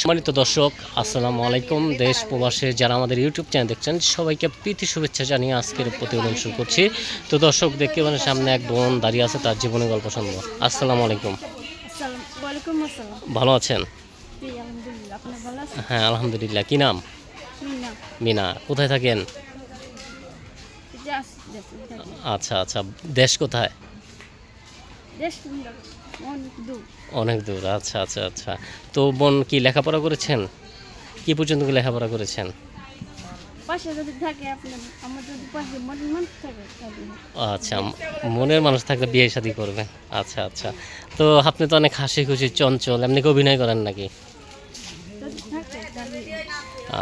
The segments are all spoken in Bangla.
সম্মানিত দর্শক আসসালামু আলাইকুম। দেশ প্রবাসে যারা আমাদের ইউটিউব চ্যানেল দেখছেন সবাইকে প্রীতি শুভেচ্ছা জানিয়ে আজকের প্রতিবেদন শুরু করছি। তো দর্শক দেখতে পারেন সামনে এক বোন দাঁড়িয়ে আছে তার জীবনের গল্প শুনব। আসসালামু আলাইকুম। ভালো আছেন? হ্যাঁ আলহামদুলিল্লাহ। কি নাম? মিনা। মিনা কোথায় থাকেন। আচ্ছা আচ্ছা। দেশ কোথায়? অনেক দূর। আচ্ছা আচ্ছা আচ্ছা। তো বোন কি লেখাপড়া করেছেন? কি পর্যন্ত লেখাপড়া করেছেন? পাশে যদি থাকে আমার যদি পাশে থাকে আচ্ছা মনের মানুষ থাকলে বিয়ে শাদি করবেন আচ্ছা আচ্ছা। তো আপনি তো অনেক হাসি খুশি চঞ্চল এমনি কি অভিনয় করেন নাকি?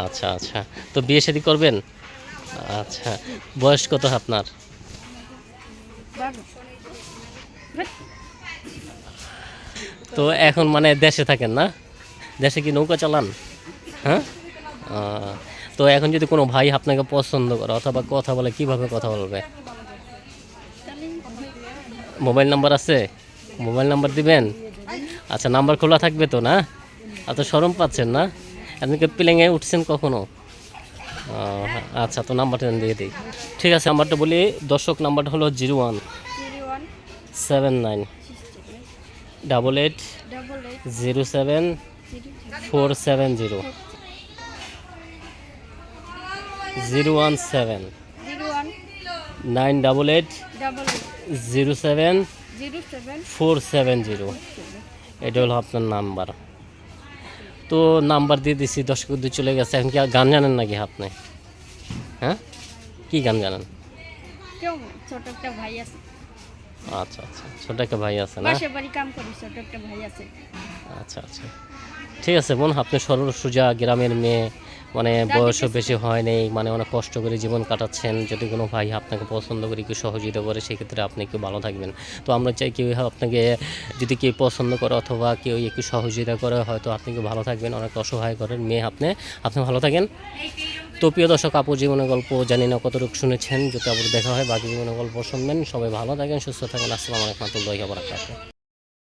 আচ্ছা আচ্ছা। তো বিয়ে শাদি করবেন? আচ্ছা। বয়স কত আপনার? তো এখন মানে দেশে থাকেন না? দেশে কি নৌকা চালান? হ্যাঁ? তো এখন যদি কোনো ভাই আপনাকে পছন্দ করে অথবা কথা বলে কীভাবে কথা বলবে? মোবাইল নাম্বার আছে? মোবাইল নাম্বার দিবেন? আচ্ছা নাম্বার খোলা থাকবে তো না? এত সরম পাচ্ছেন না? আপনি কি প্লেনে উঠছেন কখনো? আচ্ছা তো নাম্বারটা দিয়ে দিই। ঠিক আছে নাম্বারটা বলি দর্শক নাম্বারটা হলো zero one seven nine. Double eight zero seven four seven zero zero one seven nine double eight zero seven four seven zero এটা হলো আপনার নাম্বার। তো নাম্বার দিয়ে দিছি দর্শক দিয়ে চলে গেছে। এখন কি গান জানেন নাকি আপনি? হ্যাঁ? কি গান জানেন? ছোট একটা ভাই আছে। আচ্ছা আচ্ছা। ছোট একটা ভাই আছে না? বাড়ি কাম করি ছোট একটা ভাই আছে। আচ্ছা আচ্ছা। ঠিক আছে বোন আপনি সরল সোজা গ্রামের মেয়ে মানে বয়সও বেশি হয়নি মানে অনেক কষ্ট করে জীবন কাটাচ্ছেন। যদি কোনো ভাই আপনাকে পছন্দ করে কেউ সহযোগিতা করে সেক্ষেত্রে আপনি একটু ভালো থাকবেন। তো আমরা চাই কেউ আপনাকে যদি কেউ পছন্দ করে অথবা কেউ একটু সহযোগিতা করে হয়তো আপনি কেউ ভালো থাকবেন অনেক অসহায় করেন মেয়ে আপনি। আপনি ভালো থাকেন। তো প্রিয় দর্শক, আপু জীবনের গল্প জানি না কতটুকু শুনেছেন। যদি আবার দেখা হয়, বাকি জীবনের গল্প শুনবেন। সবাই ভালো থাকেন, সুস্থ থাকেন। আসসালামু আলাইকুম রহমতুল্লাহি